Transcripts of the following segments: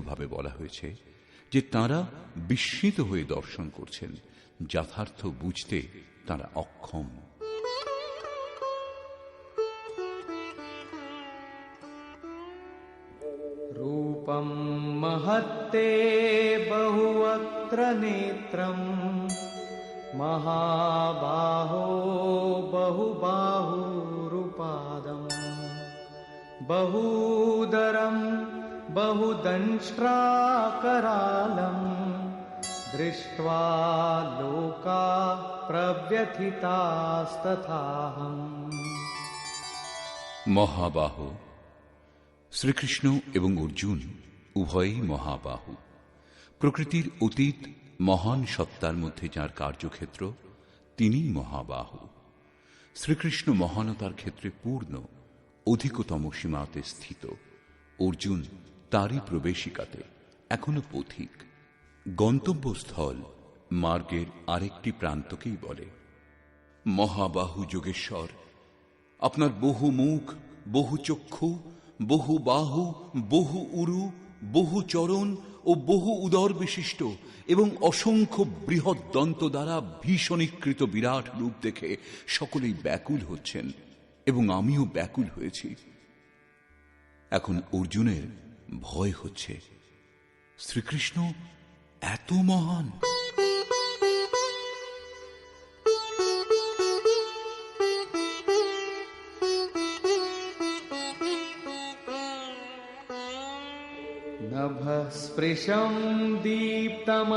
ভাবে বলা হয়েছে যে তারা বিস্মিত হয়ে দর্শন করছেন, যথার্থ বুঝতে তারা অক্ষম। রূপম মহত্তে বহুত্র নেত্রম, মহাবাহো বহুবাহুরুপাদম, বহুদরম बहुदंष्ट्राकरालम् दृष्ट्वा लोका प्रव्यथितास्तथाहम् মহাবাহ শ্রীকৃষ্ণ এবং অর্জুন উভয়ই মহাবাহু প্রকৃতির অতীত মহান সত্তার মধ্যে যার কার্যক্ষেত্র তিনিই মহাবাহু শ্রীকৃষ্ণ মহানতার ক্ষেত্রে পূর্ণ অধিকতম সীমাতে স্থিত অর্জুন তারই প্রবেশিকাতে এখনও পথিক। গন্তব্যস্থল মার্গের আরেকটি প্রান্তকেই বলে। মহাবাহু যোগেশ্বর, আপনার বহু মুখ, বহু চক্ষু, বহু বাহু, বহু উরু, বহু চরণ ও বহু উদর বিশিষ্ট এবং অসংখ্য বৃহৎ দন্ত দ্বারা ভীষণীকৃত বিরাট রূপ দেখে সকলেই ব্যাকুল হচ্ছেন এবং আমিও ব্যাকুল হয়েছি। এখন অর্জুনের ভয় হচ্ছে শ্রীকৃষ্ণ এত মহান नभस्पृशं दीप्तमनेकवर्णम्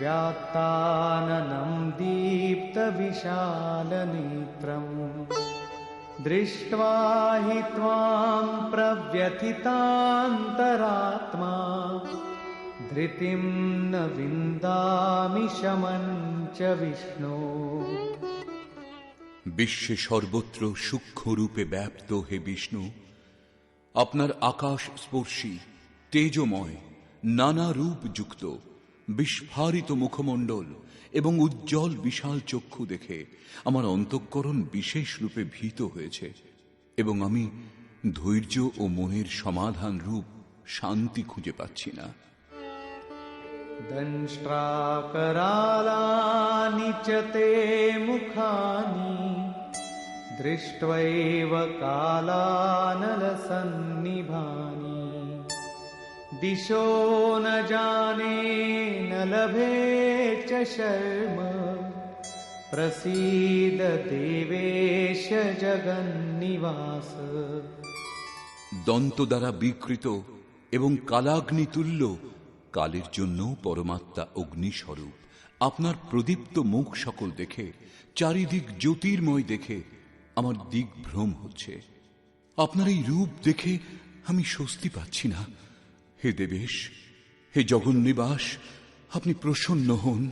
व्यात्ताननं दीप्तविशालनेत्रम् दृष्ट्वा हि त्वां प्रव्यथितान्तरात्मा धृतिं न विन्दामि शमं च विष्णो বিশ্বে সর্বত্র সূক্ষ্ম রূপে ব্যাপ্ত হে বিষ্ণু আপনার আকাশ স্পর্শী তেজময় নানা রূপ যুক্ত বিস্ফারিত মুখমণ্ডল এবং উজ্জ্বল বিশাল চক্ষু দেখে আমার অন্তঃকরণ বিশেষ রূপে ভীত হয়েছে এবং আমি ধৈর্য ও মনের সমাধান রূপ শান্তি খুঁজে পাচ্ছি না। দৃষ্ট চতে মুখানি কালানল সন্নিভানি दिशो न जाने न लभे च शर्म प्रसीद देवेश जगन्निवास দন্ত দ্বারা বিকৃত এবং কালাগ্নি তুল্য কালের জন্য পরমাত্মা অগ্নিস্বরূপ আপনার প্রদীপ্ত মুখ সকল দেখে চারিদিক জ্যোতির্ময় দেখে আমার দিক ভ্রম হচ্ছে আপনার এই রূপ দেখে আমি স্বস্তি পাচ্ছি না হে দেবেশ হে জগন্নিবাস আপনি প্রসন্ন হন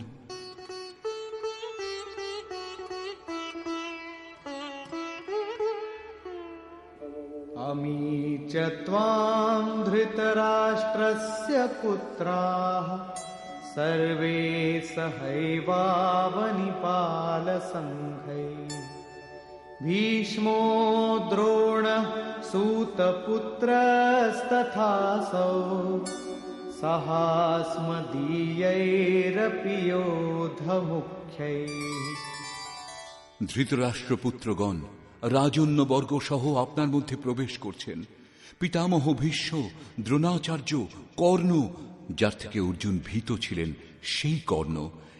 अमी च त्वां धृतराष्ट्रस्य पुत्राः सर्वे सहैवावनिपालसङ्घै भीष्मो द्रोणः सूतपुत्रस्तथासौ सहास्मदीयैरपि योधमुख्यैः ধৃতরাষ্ট্রপুত্রগণ রাজন্যবর্গ সহ আপনার মধ্যে প্রবেশ করছেন পিতামহ ভীষ্ম দ্রোণাচার্য কর্ণ যার থেকে অর্জুন ভীত ছিলেন সেই কর্ণ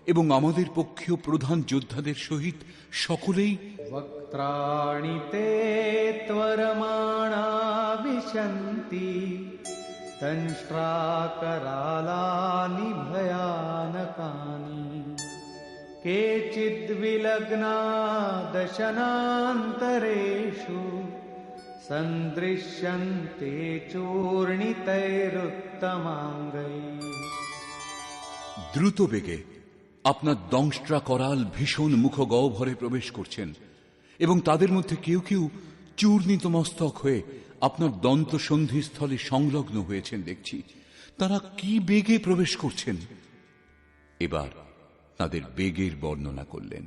এবং আমাদের পক্ষীয় প্রধান যোদ্ধাদের সহিত সকলেই वक्त्राणि ते त्वरमाणा विशन्ति दंष्ट्राकरालानि भयानकानि केचिद्विलग्ना दशनान्तरेषु सन्दृश्यन्ते चूर्णितैरुत्तमाङ्गैः দ্রুত বেগে আপনার দংষ্ট্রা করাল ভীষণ মুখ গহ্বরে প্রবেশ করছেন এবং তাদের মধ্যে কেউ কেউ চূর্ণিত মস্তক হয়ে আপনার দন্ত সন্ধিস্থলে সংলগ্ন হয়েছেন দেখছি তারা কি বেগে প্রবেশ করছেন এবার তাদের বেগের বর্ণনা করলেন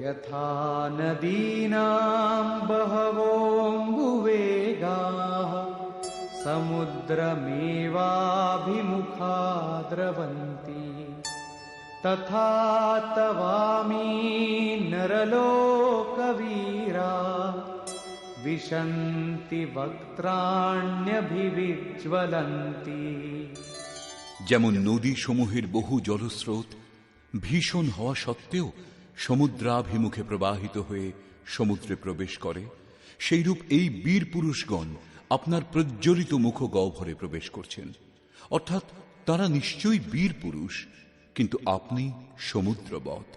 यथा नदीनां बहवोऽम्बुवेगाः समुद्रमेवाभिमुखा द्रवन्ति तथा तवामी नरलोकवीरा विशन्ति वक्त्राण्यभिविज्वलन्ति যেমন নদী সমূহের বহু জলস্রোত ভীষণ হওয়া সত্ত্বেও সমুদ্রাভিমুখে প্রবাহিত হয়ে সমুদ্রে প্রবেশ করে সেইরূপ এই বীর পুরুষগণ আপনার প্রজ্বলিত মুখ গহ্বরে প্রবেশ করছেন অর্থাৎ তারা নিশ্চয়ই বীর পুরুষ কিন্তু আপনি সমুদ্রবৎ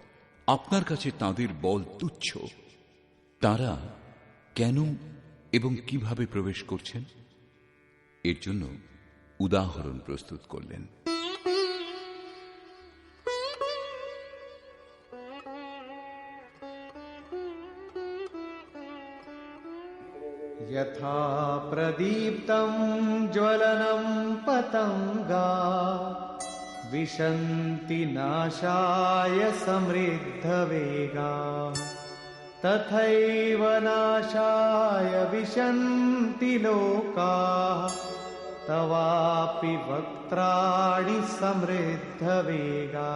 আপনার কাছে তাদের বল তুচ্ছ তারা কেন এবং কিভাবে প্রবেশ করছেন এর জন্য উদাহরণ প্রস্তুত করলেন यथा प्रदीप्तं ज्वलनं पतङ्गा विशन्ति नाशाय समृद्धवेगा तथैव नाशाय विशन्ति लोकाः तवापि वक्त्राणि समृद्धवेगा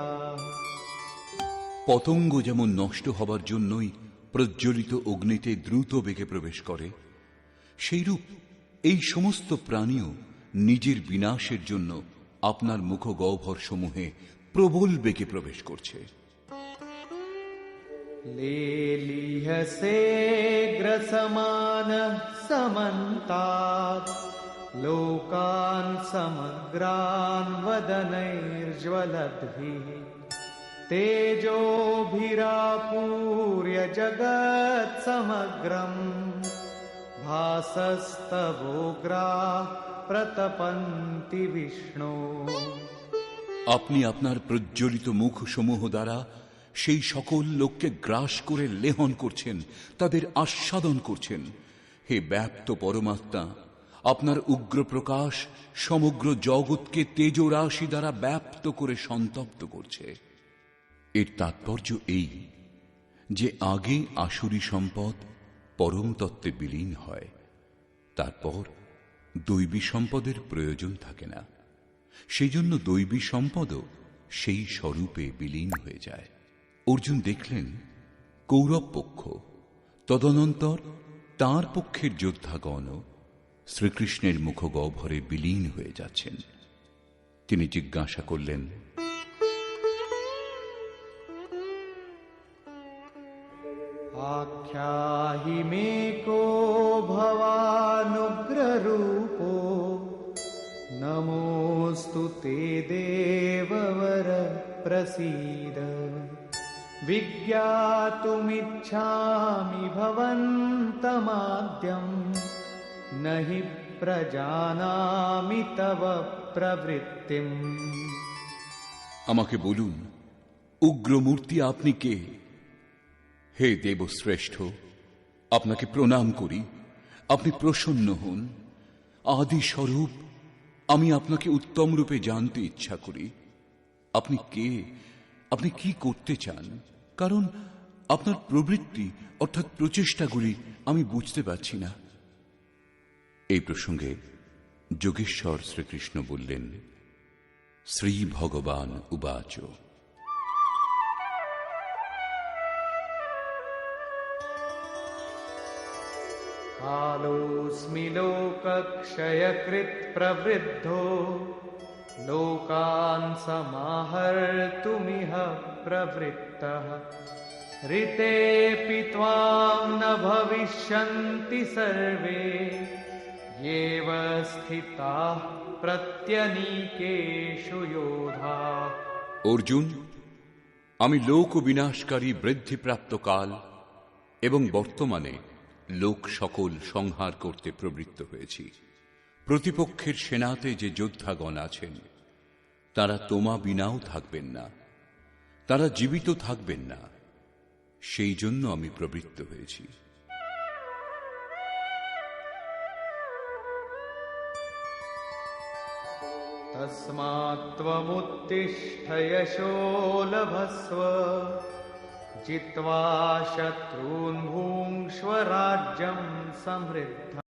পতঙ্গ যেমন নষ্ট হবার জন্যই প্রজ্বলিত অগ্নিতে দ্রুত বেগে প্রবেশ করে সেইরূপ এই সমস্ত প্রাণীও নিজের বিনাশের জন্য আপনার মুখ গহ্বর সমূহে প্রবল বেগে প্রবেশ করছে। লোকান সমগ্রান বদনৈর্জ্বলদ্ভি তেজোভিরাপূর্য জগৎ সমগ্রম ভাসস্তভোগ্রা প্রতপন্তি বিষ্ণু আপনি আপনার প্রজ্বলিত মুখ সমূহ দ্বারা সেই সকল লোককে গ্রাস করে লেহন করছেন, তাদের আস্বাদন করছেন। হে ব্যাপ্ত পরমাত্মা, আপনার উগ্র প্রকাশ সমগ্র জগৎকে তেজরাশি দ্বারা ব্যাপ্ত করে সন্তপ্ত করছে। এর তাৎপর্য এই যে আগে আসুরি সম্পদ পরম তত্ত্বে বিলীন হয়, তারপর দৈবী সম্পদের প্রয়োজন থাকে না। সেই জন্য দৈবী সম্পদও সেই স্বরূপে বিলীন হয়ে যায়। অর্জুন দেখলেন, কৌরব পক্ষ, তদনন্তর তার পক্ষের যোদ্ধাগণ শ্রীকৃষ্ণের মুখগহ্বরে বিলীন হয়ে যাচ্ছেন। তিনি জিজ্ঞাসা করলেন আখ্যা হিমে কো ভবা भवानुग्ररूपो नमोऽस्तु ते देववर प्रसीद विज्ञातुमिच्छामि भवन्तमाद्यम् न हि प्रजानामि तव प्रवृत्तिम् আমাকে বলুন উগ্রমূর্তি আপনি কে হে দেবশ্রেষ্ঠ আপনাকে প্রণাম করি আপনি প্রসন্ন হন আদি স্বরূপ আমি আপনাকে উত্তম রূপে জানতে ইচ্ছা করি। আপনি কে? আপনি কি করতে চান? কারণ আপনার প্রবৃত্তি অর্থাৎ প্রচেষ্টাগুলি আমি বুঝতে পারছি না। এই প্রসঙ্গে যোগেশ্বর শ্রীকৃষ্ণ বললেন, শ্রী ভগবান উবাচ। कालोऽस्मि लोकक्षयकृत् प्रवृद्धो लोकान् समाहर्तुमिह प्रवृत्तः ऋतेऽपि त्वां न भविष्यन्ति सर्वे येव स्थिताः प्रत्यनीकेषु योधाः অর্জুন আমি লোক বিনাশকারী বৃদ্ধিপ্রাপ্ত কাল এবং বর্তমানে লোক সকল সংহার করতে প্রবৃত্ত হয়েছি। প্রতিপক্ষের সেনাতে যে যোদ্ধাগণ আছেন, তারা তোমা বিনাও থাকবেন না, তারা জীবিত থাকবেন না, সেই জন্য আমি প্রবৃত্ত হয়েছি। তস্মাত্মুত্তিষ্ঠ লভস্ব। जित्वा शत्रून् भुङ्क्ष्व राज्यं समृद्धम्